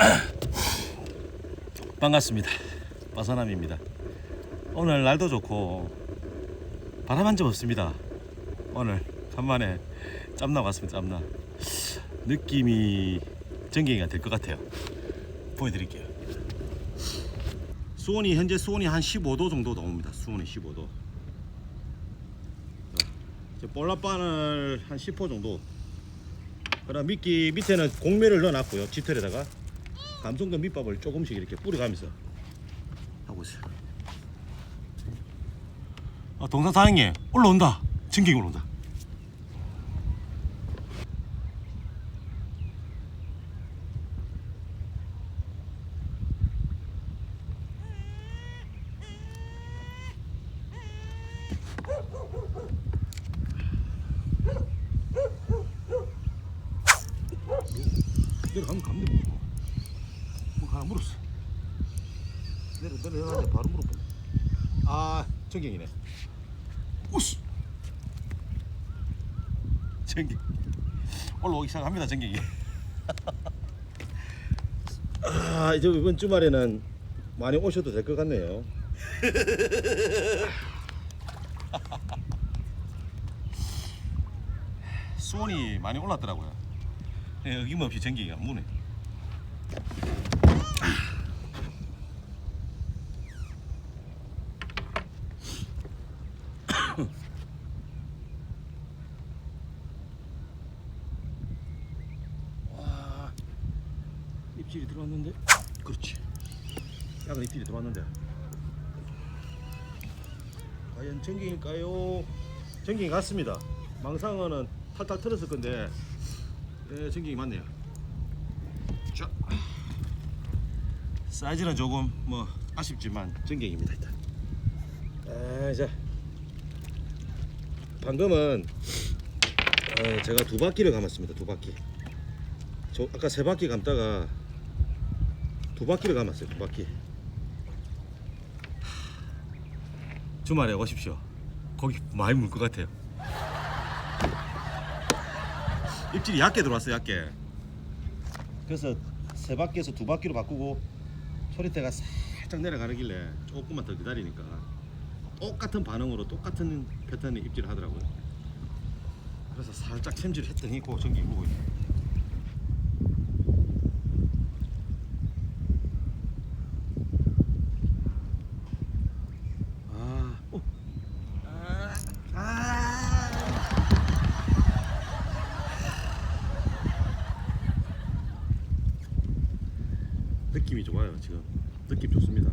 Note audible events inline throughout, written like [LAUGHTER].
[COUGHS] 반갑습니다. 빠사남입니다. 오늘 날도 좋고 바람 한 점 없습니다. 오늘 간만에 짬나 왔습니다. 짬나 느낌이 전갱이가 될 것 같아요. 보여드릴게요. 수온이 현재 수온이 한 15도 정도 나옵니다. 수온이 15도. 이제 볼라바늘 한 10호 정도. 그다음 미끼 밑에는 공매를 넣어놨고요. 지털에다가 감성도 밑밥을 조금씩 이렇게 뿌려가면서 하고 있어요. 아, 동상 사장님 올라온다. 전갱이 올라온다. 내려가면 가면 돼. 뭐. 뭐 하나 물었어. 내려 내려가는데 바로 물어보. 아 전갱이네. 우스. 전갱. 올라 오기 시작합니다 전갱이. 아 이제 이번 주말에는 많이 오셔도 될 것 같네요. [LAUGHS] 수온이 많이 올랐더라고요. 예, 어김없이 전기가 무네. 와, 입질이 들어왔는데. 그렇지. 약간 입질이 들어왔는데. 과연 전기일까요? 전기 같습니다. 망상어는 탈탈 털었을 건데 예, 전갱이 맞네요. 자, 사이즈는 조금 뭐 아쉽지만 전갱입니다 일단. 아, 자, 방금은 어, 제가 두 바퀴를 감았습니다. 두 바퀴. 저 아까 세 바퀴 감다가 두 바퀴를 감았어요. 두 바퀴. 주말에 오십시오. 거기 많이 물 것 같아요. 입질이 얕게 들어왔어요 얕게 그래서 세 바퀴에서 두 바퀴로 바꾸고 소리대가 살짝 내려가는 길래 조금만 더 기다리니까 똑같은 반응으로 똑같은 패턴의 입질을 하더라고요 그래서 살짝 챔질을 했더니 그 전기 오고 있네 아, 어. 아, 아. 느낌이 좋아요 지금 느낌 좋습니다.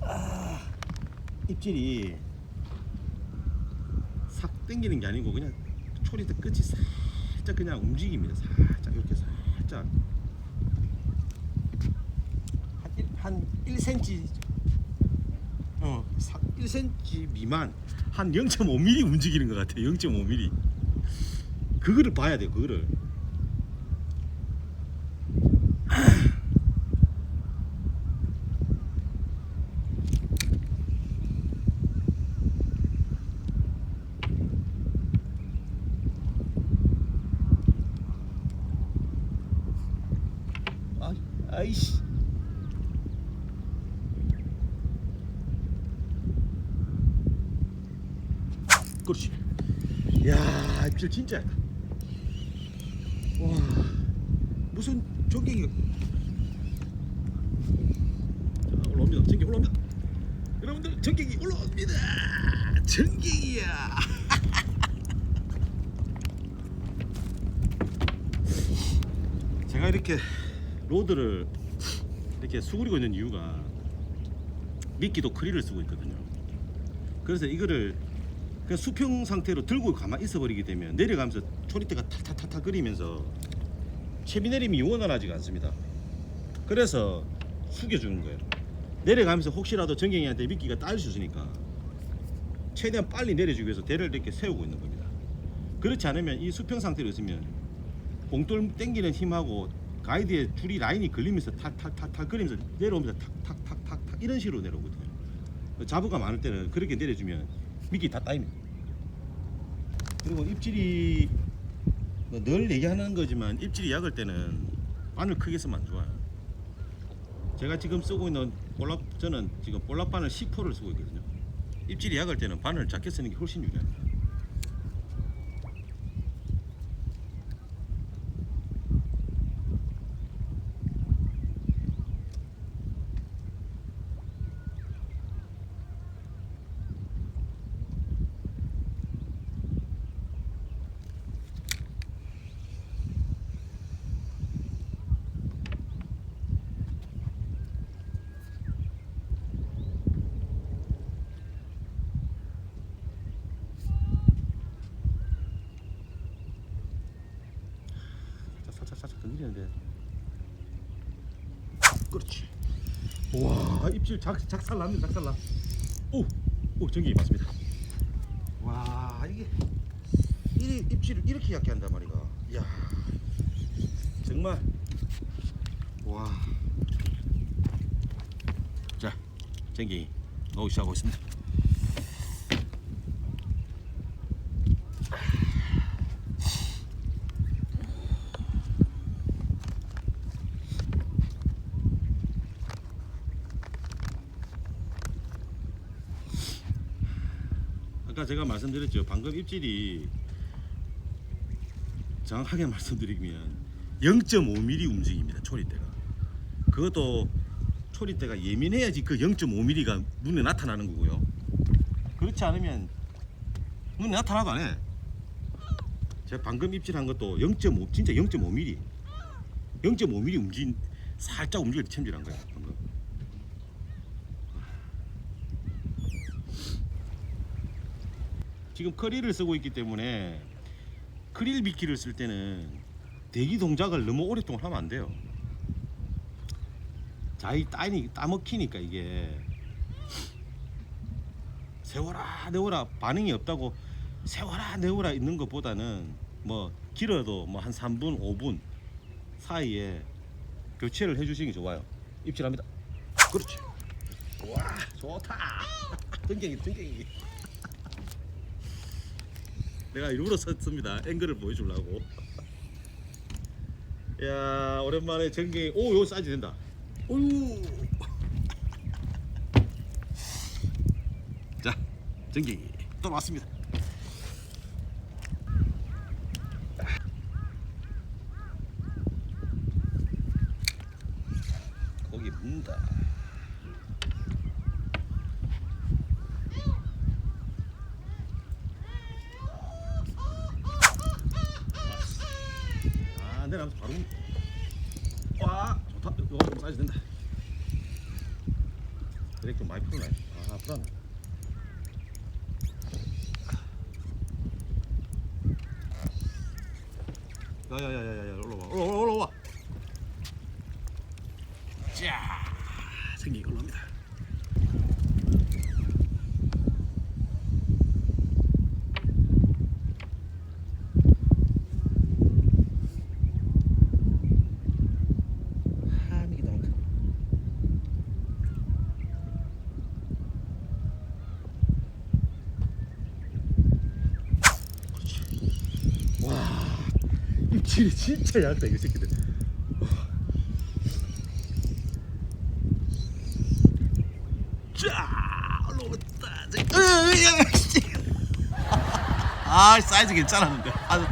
아, 입질이 싹 당기는 게 아니고 그냥 초리대 끝이 살짝 그냥 움직입니다. 살짝 이렇게 살짝. 한, 1, 한 1cm 어, 1cm 미만 한 0.5mm 움직이는 것 같아요. 0.5mm 그거를 봐야 돼요 그거를 아, 아이씨. 그렇지. 야, 입질 진짜. 와, 무슨 전갱이. 자, 올라옵니다. 전갱이 올라옵니다. 여러분들 전갱이 올라옵니다. 전갱이야. [LAUGHS] 제가 이렇게 로드를 이렇게 수그리고 있는 이유가 미끼도 크릴을 쓰고 있거든요. 그래서 이거를 그냥 수평 상태로 들고 가만히 있어 버리게 되면 내려가면서 초리대가 탈탈탈탈 끓이면서 채비 내림이 원활하지가 않습니다. 그래서 숙여주는 거예요. 내려가면서 혹시라도 전갱이한테 미끼가 딸 수 있으니까 최대한 빨리 내려주기 위해서 대를 이렇게 세우고 있는 겁니다. 그렇지 않으면 이 수평 상태로 있으면 봉돌 땡기는 힘하고 가이드에 줄이 라인이 걸리면서 탁탁탁탁 걸리면서 내려오면서 탁탁탁탁탁 이런 식으로 내려오거든요. 자부가 많을 때는 그렇게 내려주면 미끼 다 따입니다. 그리고 입질이 뭐 늘 얘기하는 거지만 입질이 약을 때는 바늘 크게 쓰면 안 좋아요. 제가 지금 쓰고 있는 볼랍 저는 지금 볼랍 바늘 10호를 쓰고 있거든요. 입질이 약할 때는 바늘 작게 쓰는 게 훨씬 유리합니다. 살짝 건드리는데. 그렇지. 와 입질 작 작살 났네 작살 나. 오, 오 전기 맞습니다. 와 이게 이 입질을 이렇게 약게 한단 말이가. 야 정말 와. 자 전기 넣기 시작하고 있습니다. 제가 말씀드렸죠. 방금 입질이 정확하게 [LAUGHS] 말씀드리면 0.5mm 움직입니다. 초리대가. 그것도 초리대가 예민해야지 그 0.5mm가 눈에 나타나는 거고요. 그렇지 않으면 눈에 나타나도 안 해. 제가 방금 입질한 것도 0.5 진짜 0.5mm 0.5mm 움직 살짝 움직일 때 챔질한 거야. 방금. 지금 크릴을 쓰고 있기 때문에 크릴 미끼를 쓸 때는 대기 동작을 너무 오랫동안 하면 안 돼요. 자이 따니 따먹히니까 이게 세워라 내워라 반응이 없다고 세워라 내워라 있는 것보다는 뭐 길어도 뭐 한 3분 5분 사이에 교체를 해주시는 게 좋아요. 입질합니다. 그렇지. 와 좋다. [LAUGHS] 등갱이 등갱이. 내가 일부러 썼습니다. 앵글을 보여주려고. 야 오랜만에 전갱이 오요 사이즈 된다. 오유. [LAUGHS] 자 전갱이 또 왔습니다. 고기 문다. 아, 내려가면서 바로. 와, 좋다. 이거 좀 사이즈 된다. 드랙 좀 많이 풀어놔. 아, 풀어놔. 야야야야야, 올라와, 올라와, 올라와. 자, 생기 올라옵니다. 하미기 나온다. 그렇지. 와, 입질이 진짜 얇다 이 새끼들. 아, 사이즈 괜찮았는데. 아,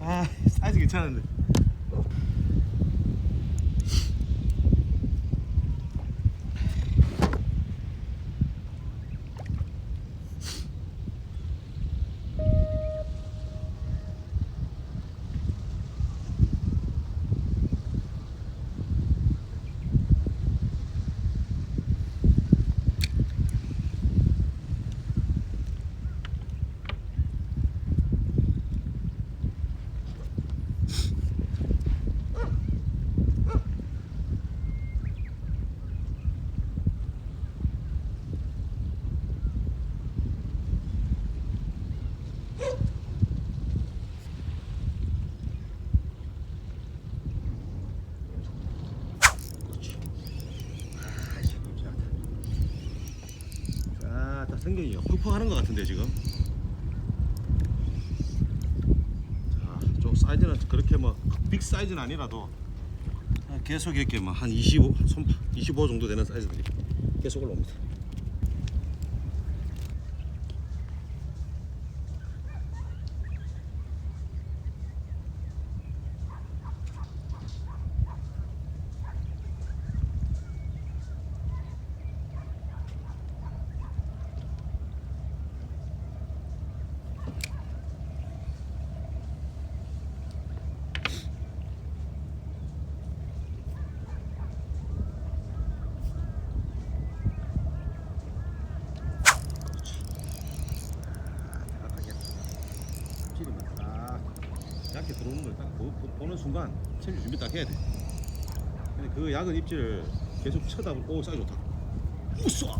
아 사이즈 괜찮은데 아, 딱 생경이 훅훅 하는 것 같은데 지금. 자, 좀 사이즈는 그렇게 뭐 빅 사이즈는 아니라도 계속 이렇게 뭐한 25, 손, 25 정도 되는 사이즈들이 계속 올라옵니다. 정확하게 찌르면 딱 얇게 들어오는 걸 딱 보는 순간 챔질 준비 딱 해야 돼. 근데 그 약은 입질을 계속 쳐다보고 오 사이즈 좋다. 우쏘.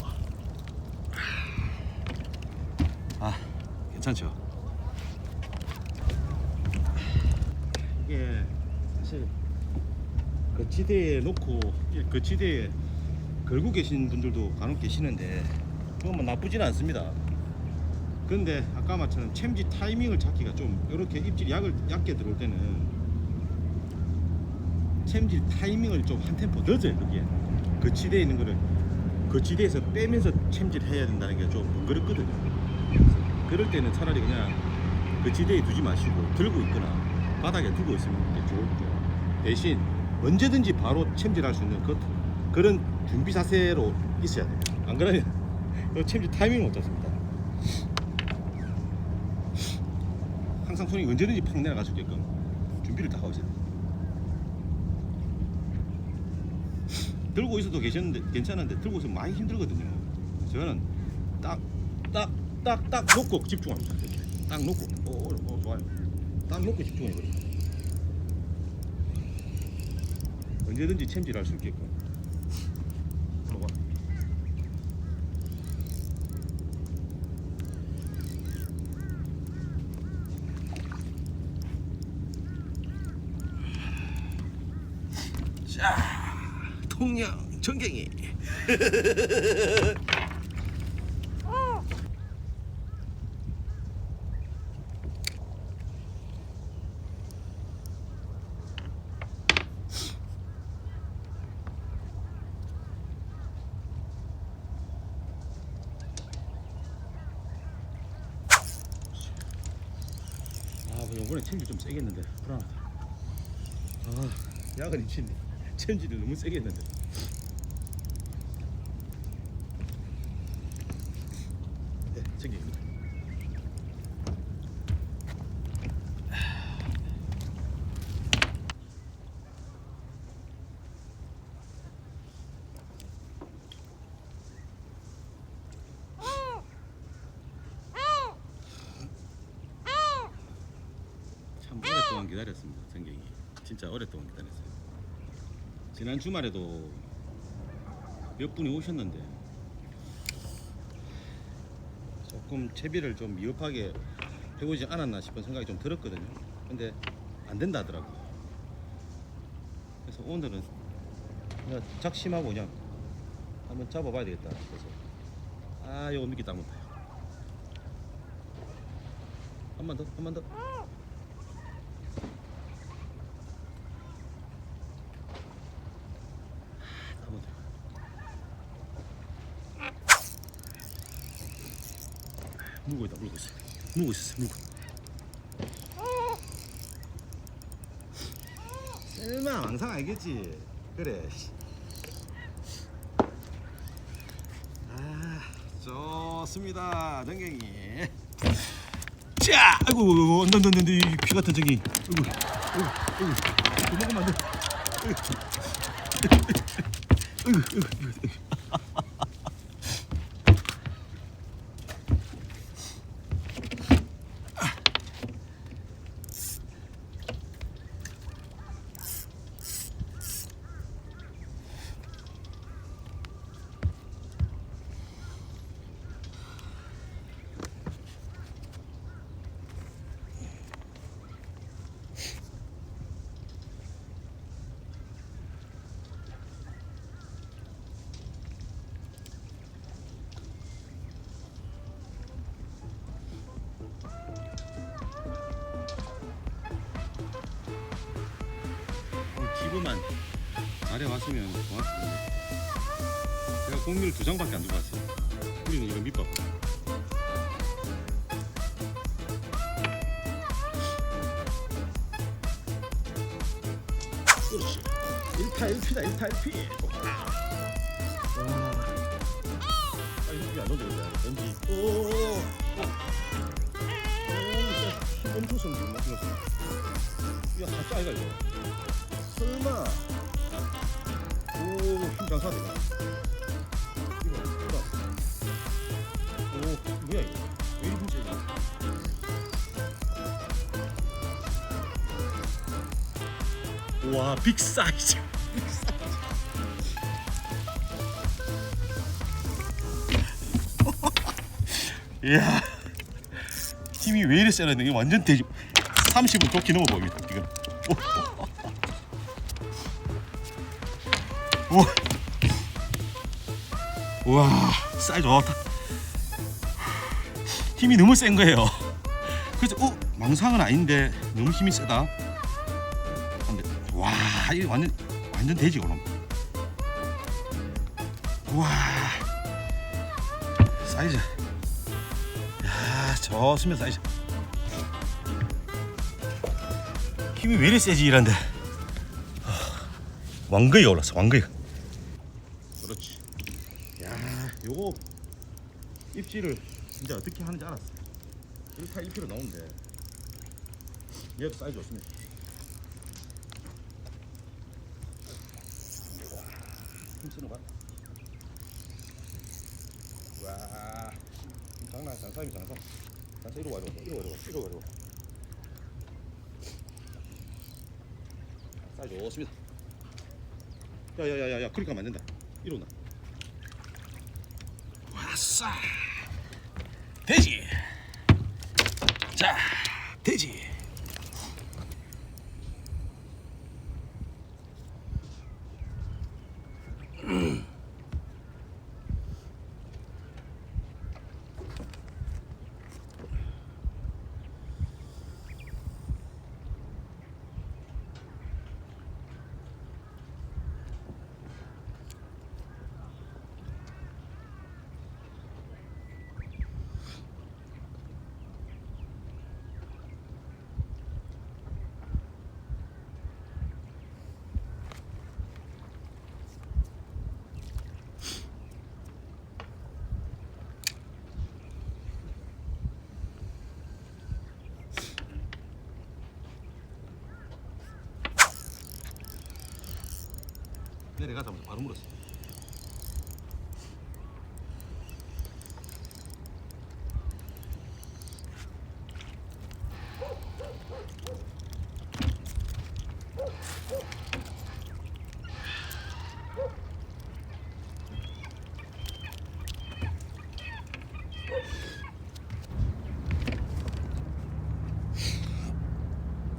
아 괜찮죠. 이게 사실 그 지대에 놓고 그 지대에 걸고 계신 분들도 간혹 계시는데 그건 뭐 나쁘지는 않습니다. 근데 아까 말처럼 챔지 타이밍을 찾기가 좀 이렇게 입질이 약을 얕게 들어올 때는 챔지 타이밍을 좀 한 템포 늦어요 그게. 그 지대에 있는 거를 그 지대에서 빼면서 챔질 해야 된다는 게 좀 번거롭거든요. 그럴 때는 차라리 그냥 그 지대에 두지 마시고 들고 있거나 바닥에 두고 있으면 이게 좋을게요. 대신 언제든지 바로 챔질할 수 있는 그, 그런 준비 자세로 있어야 돼요. 안 그러면 [LAUGHS] 그 챔질 타이밍을 못 잡습니다. 항상 손이 언제든지 팍 내려갈 수 있게끔 준비를 다 하고 있어야 돼요 들고 있어도 괜찮은데, 괜찮은데 들고 있으면 많이 힘들거든요. 저는 딱 딱 딱 딱 놓고 집중합니다. 이렇게. 딱 놓고. 오, 오, 오, 좋아요. 딱 놓고 집중해버려 언제든지 챔질할 수 있게끔 들어가. 자, 통영 전갱이. 아, 뭐 이번에 챔질 좀 세겠는데 불안하다. 아, 약을 미친네. 챔질을 너무 세게 했는데. 네, 챙깁니다. 참 오랫동안 기다렸습니다, 성경이. 진짜 오랫동안 기다렸어요. 지난 주말에도 몇 분이 오셨는데 조금 채비를 좀 미흡하게 해보지 않았나 싶은 생각이 좀 들었거든요. 근데 안 된다 하더라고요. 그래서 오늘은 그냥 작심하고 그냥 한번 잡아봐야 되겠다. 그래서 아, 이거 미끼 딱 못해요. 한 번 더, 한 번 더. 한번 더. 물고 있다 물고 있어 물고 있었어 물고 설마 왕상 알겠지 그래 아 좋습니다 정경이 자 아이고 안돼 안돼 안돼 피 같은 정경이 아이고 아이고 아이고 도망가면 안돼 아이고 아이고 아이고 아이고 잘해왔으면 고맙습니다. 제가 공미를 두 장밖에 안 들고 왔어요. 우리는 이거 밑밥. 그렇지. 1타 1피다 1타 1피. 와. 아 이거 안 돼. 왠지. 오. 오. 힘 엄청 들었어. 야 가짜 아이가 이거. 설마. 오, 힘 장사다 이거. 이거. 오, 뭐야 이거? 왜 이렇게 세냐? 와, 빅 사이즈. 빅 사이즈. [LAUGHS] 이야, 힘이 왜 이리 세라는데 이게 완전 돼지. 30은 좋게 넘어 보입니다 지금. 우와 사이즈 좋다. 힘이 너무 센 거예요. 그래서 어 망상은 아닌데 너무 힘이 세다. 근데 와 이거 완전 완전 돼지 그럼. 우와. 사이즈. 야 좋습니다 사이즈. 힘이 왜 이리 세지 이런데? 왕거이가 올랐어 왕거이가 그렇지 야 요거 입질을 진짜 어떻게 하는지 알았어. 1타 1피로 나오는데 얘도 사이즈 좋습니다. 와, 힘 쓰는 거 봐. 와 장난 아니야, 장사입니 장사. 장사 이리 와 이리 와 이리 와 이리 와 이리 와 이리 와. 사이즈 좋습니다. 야야야야야 하면 안 된다. 이러나. 왔어 돼지 자 돼지 내려가자마자 바로 물었어.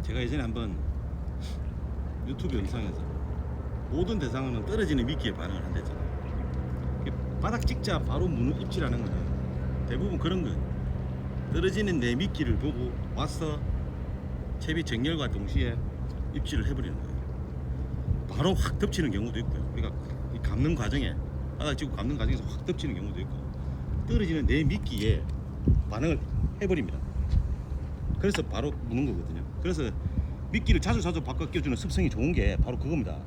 제가 예전에 한번 유튜브 영상에서 모든 대상어는 떨어지는 미끼에 반응을. 이게 바닥 찍자 바로 무는 입질하는 거는 대부분 그런 거예요. 떨어지는 내 미끼를 보고 와서 채비 정렬과 동시에 입질을 해버리는 거예요. 바로 확 덮치는 경우도 있고요. 그러니까 이 감는 과정에 바닥 찍고 감는 과정에서 확 덮치는 경우도 있고 떨어지는 내 미끼에 반응을 해버립니다. 그래서 바로 무는 거거든요. 그래서 미끼를 자주 자주 바꿔 끼워주는 습성이 좋은 게 바로 그겁니다. 다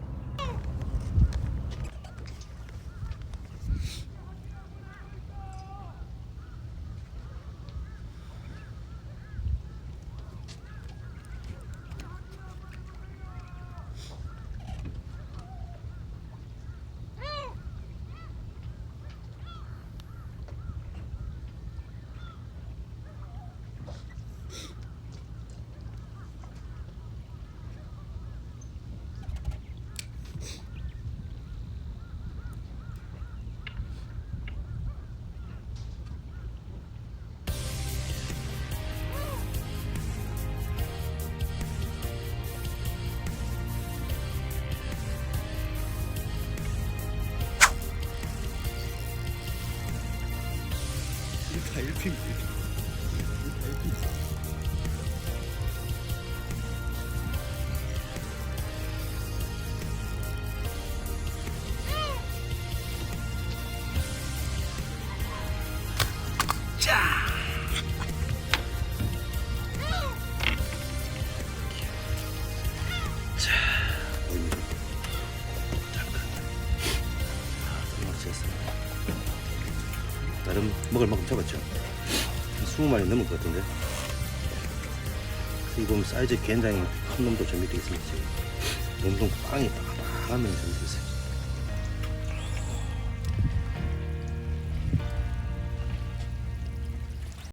20마리 넘을 것 같은데. 보면 사이즈 굉장히 큰 놈도 저 밑에 있습니다. 지금. 몸통 빵이 저 밑에 있어요.